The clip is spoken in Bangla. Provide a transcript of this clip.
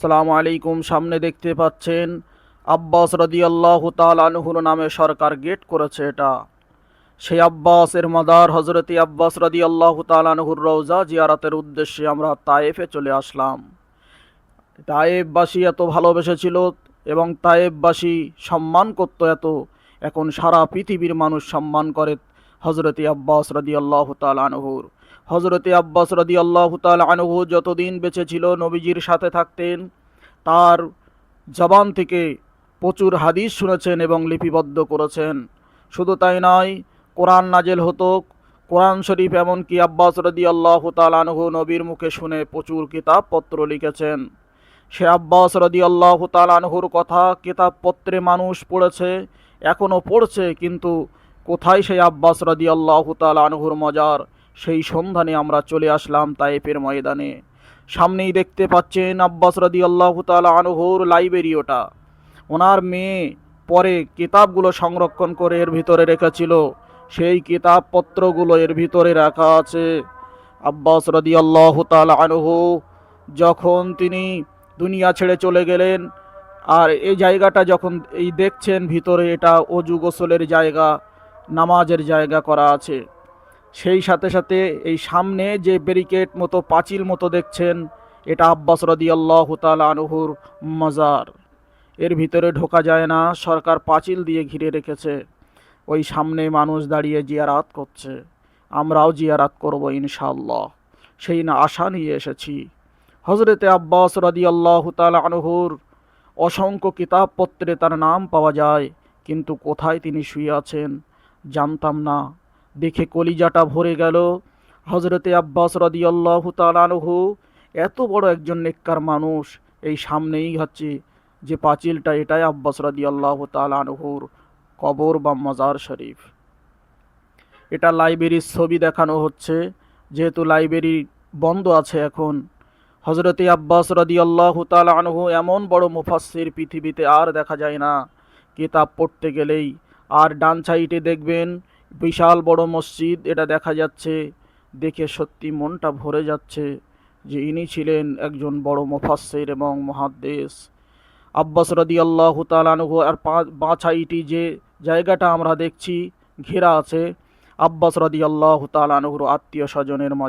সালামু আলাইকুম। সামনে দেখতে পাচ্ছেন আব্বাস রদিয়াল্লাহ তালানহুর নামে সরকার গেট করেছে এটা। সেই আব্বাসের মাদার হজরতি আব্বাস রদি রদিয়াল্লাহ তালানহুর রৌজা জিয়ারাতের উদ্দেশ্যে আমরা তায়েফে চলে আসলাম। তায়েববাসী এত ভালোবেসেছিল এবং তায়েববাসী সম্মান করতো এত। এখন সারা পৃথিবীর মানুষ সম্মান করে হজরতি আব্বাস রদি আল্লাহ তালানহুর হজরতি আব্বাস রদি আল্লাহ তালানহু যতদিন বেঁচে ছিল নবীজির সাথে থাকতেন, তার জবান থেকে প্রচুর হাদিস শুনেছেন এবং লিপিবদ্ধ করেছেন। শুধু তাই নয়, কোরআন নাজেল হতো, কোরআন শরীফ এমনকি আব্বাস রদি আল্লাহ তালানহু নবীর মুখে শুনে প্রচুর কিতাবপত্র লিখেছেন। সে আব্বাস রদি আল্লাহ তালানহুর কথা কিতাবপত্রে মানুষ পড়েছে এখনও পড়ছে, কিন্তু কোথায় সেই আব্বাস রদি আল্লাহ তালানহুর মজার সেই সন্ধানে আমরা চলে আসলাম তাইফের ময়দানে। সামনেই দেখতে পাচ্ছেন আব্বাস রদি আল্লাহ তালানহুর লাইব্রেরি ওটা ওনার মেয়ে পরে কিতাবগুলো সংরক্ষণ করে এর ভিতরে রেখেছিল। সেই কিতাবপত্রগুলো এর ভিতরে রাখা আছে। আব্বাস রদি আল্লাহ তালানহু যখন তিনি দুনিয়া ছেড়ে চলে গেলেন, আর এই জায়গাটা যখন এই দেখছেন ভিতরে এটা অজু গোসলের জায়গা, নামাজের জায়গা করা আছে। সেই সাথে সাথে এই সামনে যে ব্যারিকেড মতো, পাঁচিল মতো দেখছেন, এটা আব্বাস রদি আল্লাহ আনহুর মজার। এর ভিতরে ঢোকা যায় না, সরকার পাঁচিল দিয়ে ঘিরে রেখেছে। ওই সামনে মানুষ দাঁড়িয়ে জিয়ারাত করছে। আমরাও জিয়ারাত করব ইনশাল্লাহ সেই না আশা নিয়ে এসেছি। হজরতে আব্বাস রদি আল্লাহ আনহুর অসংখ্য কিতাবপত্রে তার নাম পাওয়া যায়, কিন্তু কোথায় তিনি শুয়ে আছেন জানতাম না। দেখে কলিজাটা ভরে গেল। হজরতে আব্বাস রদিয়াল্লাহ তালানহু এত বড় একজন নেককার মানুষ এই সামনেই হচ্ছে যে পাঁচিলটা, এটাই আব্বাস রদিয়াল্লাহ তালানহুর কবর বা মজার শরীফ। এটা লাইব্রেরির ছবি দেখানো হচ্ছে, যেহেতু লাইব্রেরি বন্ধ আছে এখন। হজরতে আব্বাস রদিয়াল্লাহ তালানহু এমন বড় মুফাসির পৃথিবীতে আর দেখা যায় না। কিতাব পড়তে গেলেই আর ডান সাইডে দেখবেন বিশাল বড় মসজিদ, এটা দেখা যাচ্ছে, দেখে সত্যি মনটা ভরে যাচ্ছে যে ইনি ছিলেন একজন বড় মোফাসের এবং মহাদ্দেশ আব্বাস রদি আল্লাহ তালানুহ আর বাছাইটি যে জায়গাটা আমরা দেখছি, ঘেরা আছে আব্বাস রদি আল্লাহ তালানুহুর আত্মীয় স্বজনের মজা